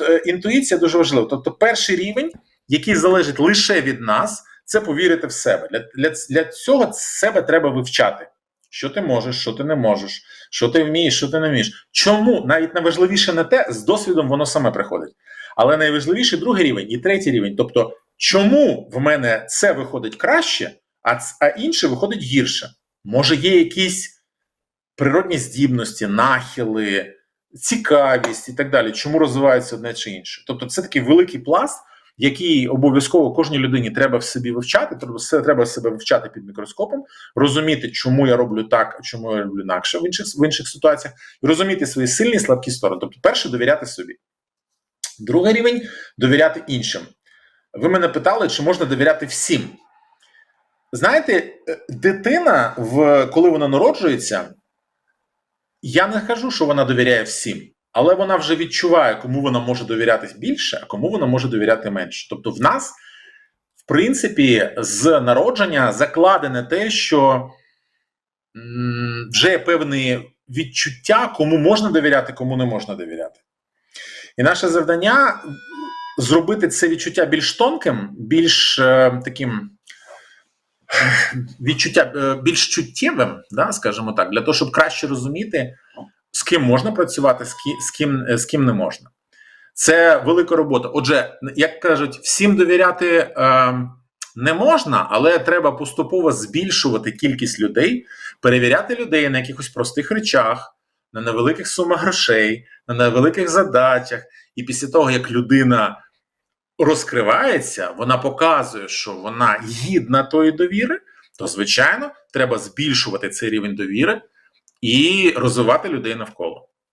е, інтуїція дуже важлива. Тобто, перший рівень, який залежить лише від нас, це повірити в себе. Для, для, для цього себе треба вивчати. Що ти можеш, що ти не можеш, що ти вмієш, що ти не вмієш. Чому навіть найважливіше не те, з досвідом воно саме приходить. Але найважливіший другий рівень і третій рівень. Тобто, чому в мене це виходить краще, а, а інше виходить гірше? Може, є якісь природні здібності, нахили, цікавість і так далі, чому розвивається одне чи інше. Тобто, це такий великий пласт, який обов'язково кожній людині треба в собі вивчати. Треба себе вивчати під мікроскопом, розуміти, чому я роблю так, а чому я роблю інакше в інших в інших ситуаціях, і розуміти свої сильні і слабкі сторони. Тобто, перше довіряти собі. Другий рівень довіряти іншим. Ви мене питали, чи можна довіряти всім. Знаєте, е, дитина, в, коли вона народжується, я не кажу, що вона довіряє всім, але вона вже відчуває, кому вона може довіряти більше, а кому вона може довіряти менше. Тобто, в нас, в принципі, з народження закладене те, що вже є певне відчуття, кому можна довіряти, кому не можна довіряти. І наше завдання зробити це відчуття більш тонким, більш е, таким відчуття е, більш чуттєвим, да, скажімо так, для того, щоб краще розуміти, з ким можна працювати, з ким, з ким, е, з ким не можна. Це велика робота. Отже, як кажуть, всім довіряти е, не можна, але треба поступово збільшувати кількість людей, перевіряти людей на якихось простих речах, на невеликих сумах грошей, на невеликих задачах. І після того, як людина розкривається, вона показує, що вона гідна тої довіри, то звичайно треба збільшувати цей рівень довіри і розвивати людей навколо.